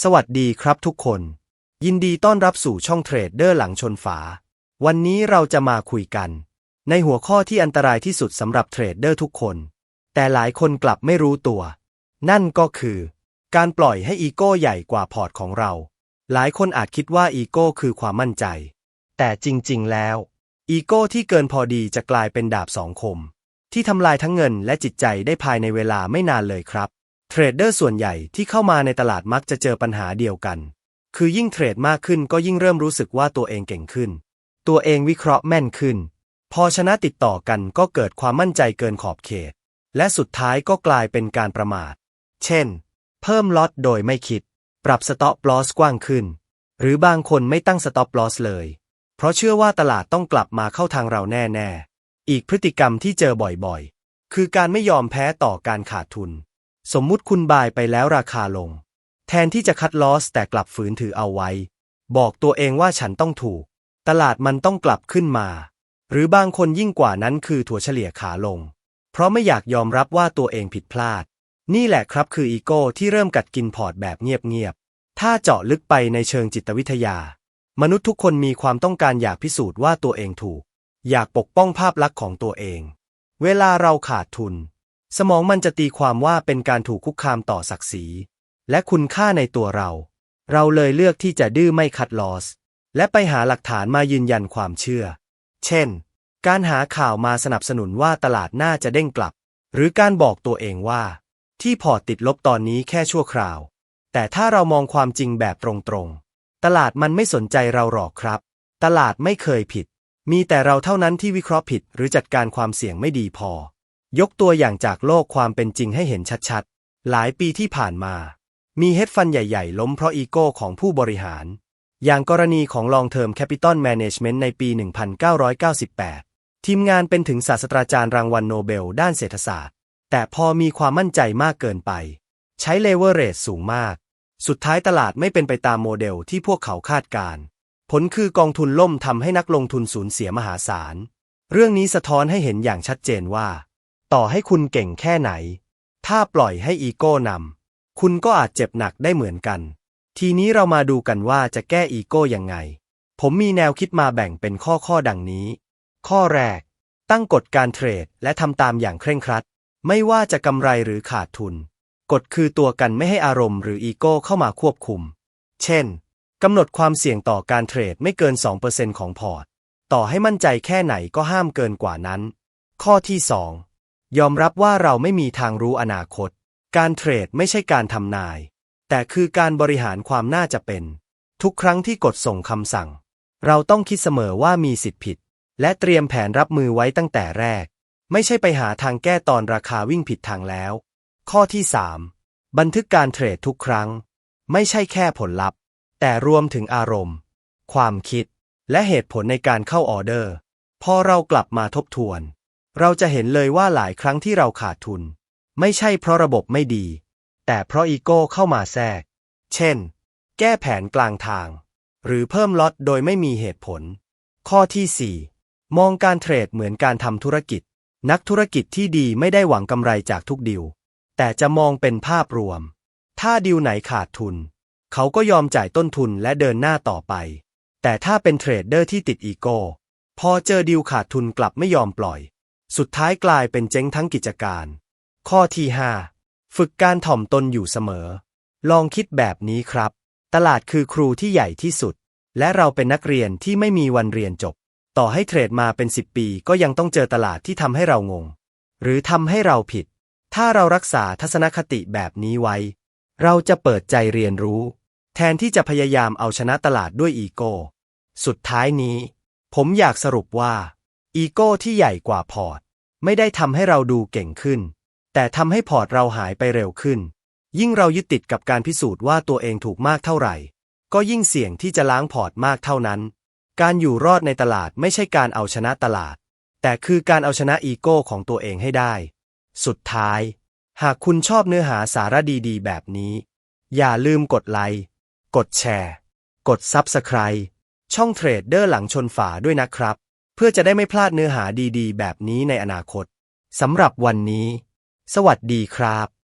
สวัสดีครับทุกคน ยินดีต้อนรับสู่ช่องเทรดเดอร์หลังชนฝา วันนี้เราจะมาคุยกัน ในหัวข้อที่อันตรายที่สุดสำหรับเทรดเดอร์ทุกคน แต่หลายคนกลับไม่รู้ตัว นั่นก็คือ การปล่อยให้อีโก้ใหญ่กว่าพอร์ตของเรา หลายคนอาจคิดว่าอีโก้คือความมั่นใจ แต่จริง ๆ แล้ว อีโก้ที่เกินพอดีจะกลายเป็นดาบสองคม ที่ทำลายทั้งเงินและจิตใจได้ภายในเวลาไม่นานเลยครับ เทรดเดอร์ส่วนใหญ่ที่เข้ามาในตลาดมักจะเจอปัญหาเดียวกัน คือยิ่งเทรดมากขึ้นก็ยิ่งเริ่มรู้สึกว่าตัวเองเก่งขึ้น ตัวเองวิเคราะห์แม่นขึ้น พอชนะติดต่อกันก็เกิดความมั่นใจเกินขอบเขต และสุดท้ายก็กลายเป็นการประมาท เช่น เพิ่มล็อตโดยไม่คิด ปรับสต็อปลอสกว้างขึ้น หรือบางคนไม่ตั้งสต็อปลอสเลย เพราะเชื่อว่าตลาดต้องกลับมาเข้าทางเราแน่ๆ อีกพฤติกรรมที่เจอบ่อยๆ คือการไม่ยอมแพ้ต่อการขาดทุน สมมุติคุณบายไปแล้วราคาลง แทนที่จะคัดลอสแต่กลับฝืนถือเอาไว้ บอกตัวเองว่าฉันต้องถูก ตลาดมันต้องกลับขึ้นมา หรือบางคนยิ่งกว่านั้นคือถั่วเฉลี่ยขาลง เพราะไม่อยากยอมรับว่าตัวเองผิดพลาด นี่แหละครับคืออีโก้ที่เริ่มกัดกินพอร์ตแบบเงียบๆถ้าเจาะลึกไปในเชิงจิตวิทยา มนุษย์ทุกคนมีความต้องการอยากพิสูจน์ว่าตัวเองถูก อยากปกป้องภาพลักษณ์ของตัวเอง เวลาเราขาดทุน สมองมันจะตีความว่าเป็นการถูกคุกคามต่อศักดิ์ศรี และคุณค่าในตัวเรา เราเลยเลือกที่จะดื้อไม่คัดลอส และไปหาหลักฐานมายืนยันความเชื่อ เช่น การหาข่าวมาสนับสนุนว่าตลาดน่าจะเด้งกลับ หรือการบอกตัวเองว่า ที่พอร์ตติดลบตอนนี้แค่ชั่วคราว แต่ถ้าเรามองความจริงแบบตรงๆ ตลาดมันไม่สนใจเราหรอกครับ ตลาดไม่เคยผิด มีแต่เราเท่านั้นที่วิเคราะห์ผิดหรือจัดการความเสี่ยงไม่ดีพอ ยกตัวอย่างจากโลกความเป็นจริงให้เห็นชัดๆ หลายปีที่ผ่านมา มีเฮดฟันใหญ่ๆ ล้มเพราะอีโก้ของผู้บริหาร อย่างกรณีของ Long Term Capital Management ในปี 1998 ทีมงานเป็นถึงศาสตราจารย์รางวัลโนเบลด้านเศรษฐศาสตร์ แต่พอมีความมั่นใจมากเกินไป ใช้เลเวอเรจสูงมาก สุดท้ายตลาดไม่เป็นไปตามโมเดลที่พวกเขาคาดการ ผลคือกองทุนล่มทำให้นักลงทุนสูญเสียมหาศาล เรื่องนี้สะท้อนให้เห็นอย่างชัดเจนว่า ต่อให้คุณเก่งแค่ไหน ถ้าปล่อยให้อีโก้นำคุณก็อาจเจ็บหนักได้เหมือนกัน ทีนี้เรามาดูกันว่าจะแก้อีโก้ยังไง ผมมีแนวคิดมาแบ่งเป็นข้อข้อดังนี้ ข้อแรก ตั้งกฎการเทรดและทำตามอย่างเคร่งครัด ไม่ว่าจะกำไรหรือขาดทุน กฎคือตัวกันไม่ให้อารมณ์หรืออีโก้เข้ามาควบคุม เช่นกำหนดความเสี่ยงต่อการเทรดไม่เกิน 2%ของพอร์ต ต่อให้มั่นใจแค่ไหนก็ห้ามเกินกว่านั้น ข้อที่ 2 ยอมรับว่าเราไม่มีทางรู้อนาคต การเทรดไม่ใช่การทำนาย แต่คือการบริหารความน่าจะเป็น ทุกครั้งที่กดส่งคำสั่ง เราต้องคิดเสมอว่ามีสิทธิผิด และเตรียมแผนรับมือไว้ตั้งแต่แรก ไม่ใช่ไปหาทางแก้ตอนราคาวิ่งผิดทางแล้ว ข้อที่ 3 บันทึกการเทรดทุกครั้ง ไม่ใช่แค่ผลลัพธ์ แต่รวมถึงอารมณ์ ความคิด และเหตุผลในการเข้าออเดอร์ พอเรากลับมาทบทวน เราจะเห็นเลยว่าหลายครั้งที่เราขาดทุน ไม่ใช่เพราะระบบไม่ดี แต่เพราะอีโก้เข้ามาแทรก เช่น แก้แผนกลางทาง หรือเพิ่มล็อตโดยไม่มีเหตุผล ข้อที่ 4 มองการเทรดเหมือนการทำธุรกิจ นักธุรกิจที่ดีไม่ได้หวังกำไรจากทุกดิว แต่จะมองเป็นภาพรวม ถ้าดิวไหนขาดทุน เขาก็ยอมจ่ายต้นทุนและเดินหน้าต่อไป แต่ถ้าเป็นเทรดเดอร์ที่ติดอีโก้พอเจอดิวขาดทุนกลับไม่ยอมปล่อย สุดท้ายกลายเป็นเจ๊งทั้งกิจการ ข้อที่ 5 ฝึกการถ่อมตนอยู่เสมอ ลองคิดแบบนี้ครับ ตลาดคือครูที่ใหญ่ที่สุด และเราเป็นนักเรียนที่ไม่มีวันเรียนจบ ต่อให้เทรดมาเป็น 10 ปีก็ยังต้องเจอตลาดที่ทำให้เรางง หรือทำให้เราผิด ถ้าเรารักษาทัศนคติแบบนี้ไว้ เราจะเปิดใจเรียนรู้ แทนที่จะพยายามเอาชนะตลาดด้วยอีโก้ สุดท้ายนี้ ผมอยากสรุปว่า อีโก้ที่ใหญ่กว่าพอร์ต ไม่ได้ทำให้เราดูเก่งขึ้น แต่ทำให้พอร์ตเราหายไปเร็วขึ้น ยิ่งเรายึดติดกับการพิสูจน์ว่าตัวเองถูกมากเท่าไหร่ ก็ยิ่งเสี่ยงที่จะล้างพอร์ตมากเท่านั้น การอยู่รอดในตลาดไม่ใช่การเอาชนะตลาด แต่คือการเอาชนะอีโก้ของตัวเองให้ได้ สุดท้าย หากคุณชอบเนื้อหาสาระดีๆ แบบนี้ อย่าลืมกดไลค์ กดแชร์ กด Subscribe ช่องเทรดเดอร์หลังชนฝาด้วยนะครับ พื่อจะได้ไม่พลาดเนื้อหาดีๆ แบบนี้ในอนาคตสำหรับวันนี้ สวัสดีครับ